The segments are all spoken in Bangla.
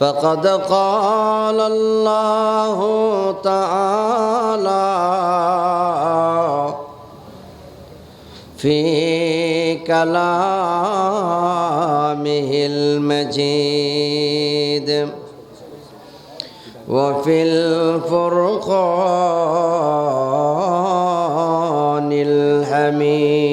فقد قال الله تعالى في كلامه المجيد وفي الفرقان الحميد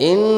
إن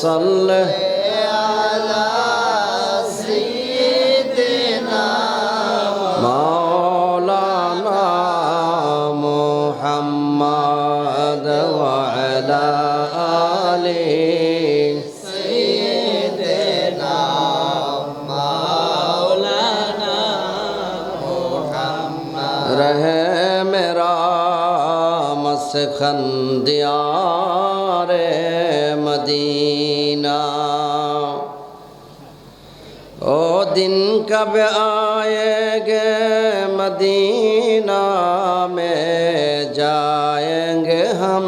صل على سيدنا مولانا محمد وعلى آله سيدنا مولانا محمد رہے میرا مسخن دیار مدینہ दिन कब आएंगे मदीना में जाएंगे हम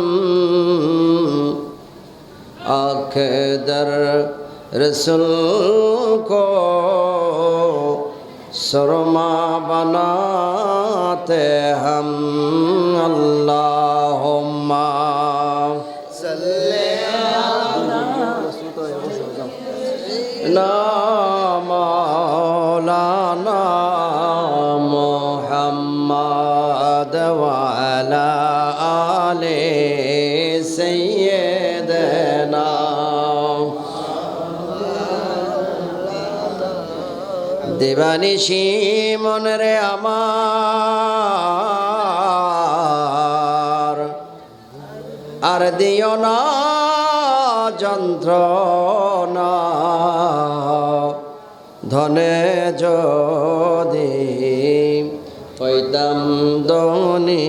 आँख दर रसुल को सुरमा बनाते हम अल्लाहुम्मा محمد وعلى آل سيدنا দেবানিশি মনরে আমার আর দিও না যন্ত্র না ধনে জয় হইতাম দনি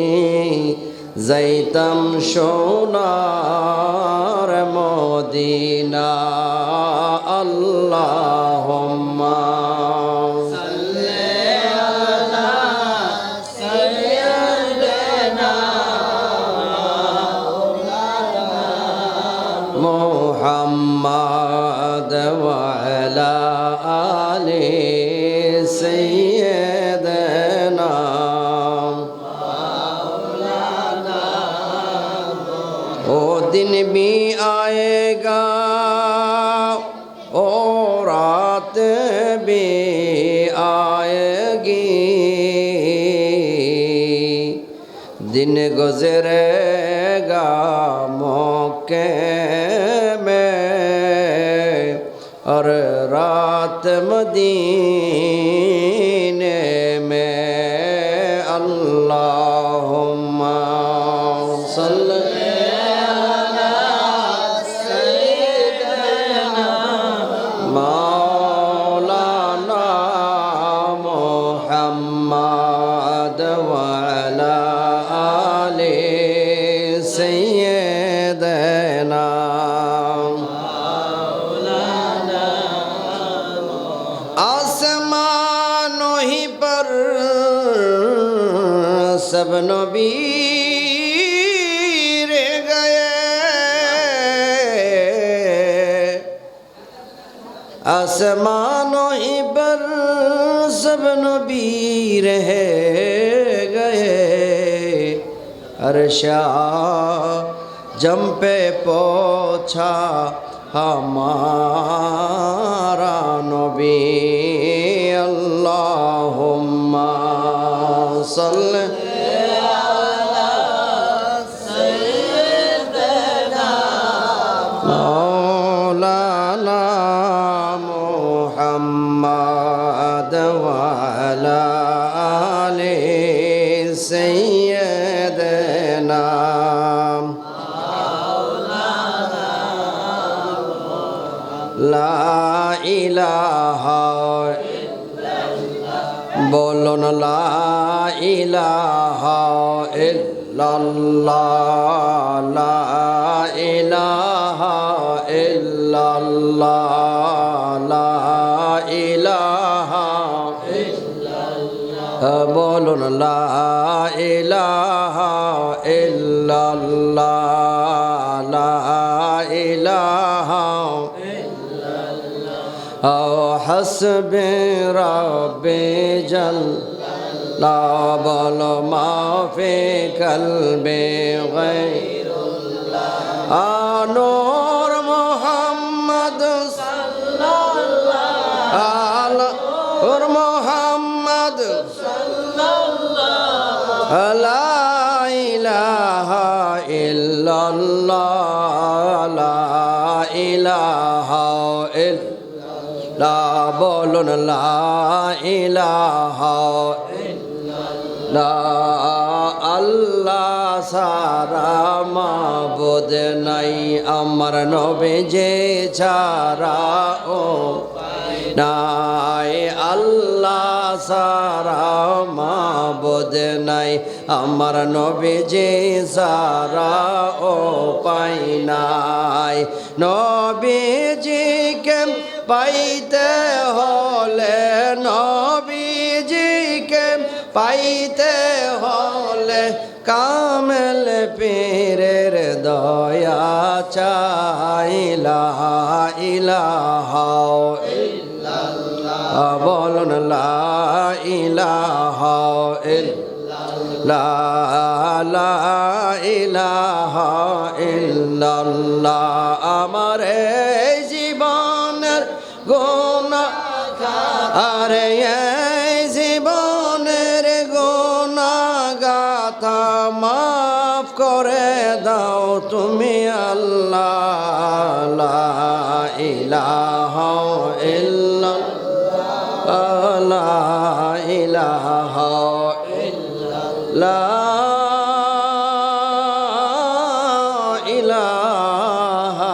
যাইতাম সোনার মদিনা। আল্লাহুম্মা दिन भी आएगा ओ रात भी आएगी दिन गुजरेगा मौके में और रात मदीने पर सब नबी रह गए। आसमानों ही पर सब नबी रह गए। अरशा जम पे पहुँचा हमारा नबी محمد وعلى آل سيدنا لا إله বলুন লা ইলাহা ইল্লাল্লাহ লা ইলাহা ইল্লাল্লাহ ইলাহা বলুন লা ইলাহা ইল্লাল্লাহ লা ইলাহা হসবে রবে জল লা বল মাফে কলবে গায়রা লা বলুন লা আল্লাহ সারা মাবুদ নাই, আমার নবে যে ছাড়া ও নাই। আল্লাহ সারা মাবুদ নাই, আমার নবে যে সারা ও পাই নাই। নবীজিকে পাইতে হলে নবীজিকে পাইতে হলে কামেল পীরের দয়া চাইলা ইলাহা বলুন, লা ইলাহা লা ইলাহা ইল্লাল্লাহ। গোনা আরে জীবনের গোনা গাথা মাফ করে দাও তুমি আল্লাহ ইলাহা ইল্লাল্লাহ, লা ইলাহা লা ইলাহা